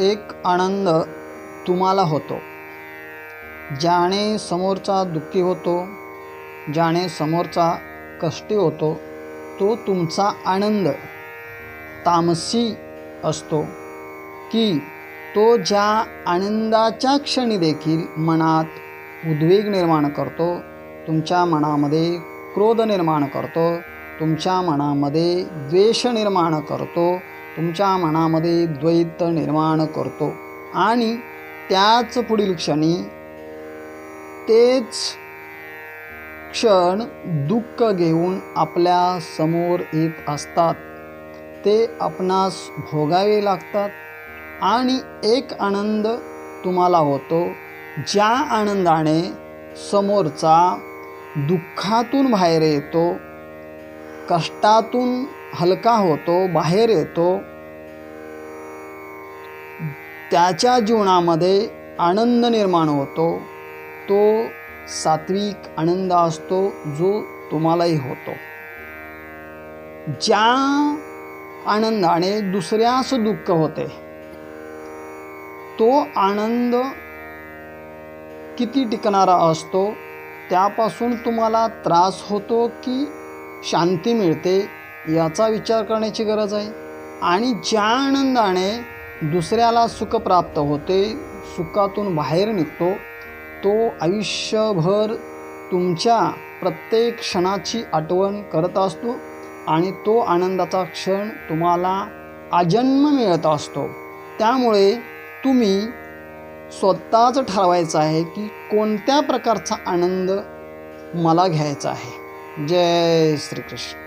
एक आनंद तुम्हाला होतो. ज्याने समोरचा दुःखी होतो ज्याने समोरचा कष्टी होतो तो तुमचा आनंद तामसी असतो की तो ज्या आनंदाच्या क्षणी देखील मनात उद्वेग निर्माण करतो तुमच्या मनामध्ये क्रोध निर्माण करतो तुमच्या मनामध्ये द्वेष निर्माण करतो तुमच्या मनामध्ये द्वैत निर्माण करतो. आणि त्याच पुढील क्षणी तेच क्षण दुःख घेऊन आपल्यासमोर येत असतात. ते आपणास भोगावे लागतात आणि एक आनंद तुम्हाला होतो ज्या आनंदाने समोरचा दुःखातून बाहेर येतो कष्टातून हलका होतो बाहेर येतो. त्याच्या जीवनामध्ये आनंद निर्माण होतो. तो सात्विक आनंद असतो जो तुम्हालाही होतो. ज्या आनंदाने दुसऱ्यास दुःख होते तो आनंद किती टिकणारा असतो त्यापासून तुम्हाला त्रास होतो की शांती मिळते याचा विचार करण्याची गरज आहे. आणि ज्या आनंदाने दुसऱ्याला सुख प्राप्त होते सुखातून बाहेर निघतो तो आयुष्यभर तुमच्या प्रत्येक क्षणाची आठवण करत असतो आणि तो आनंदाचा क्षण तुम्हाला आजन्म मिळत असतो. त्यामुळे तुम्ही स्वतःच ठरवायचं आहे की कोणत्या प्रकारचा आनंद मला घ्यायचा आहे. जय श्रीकृष्ण.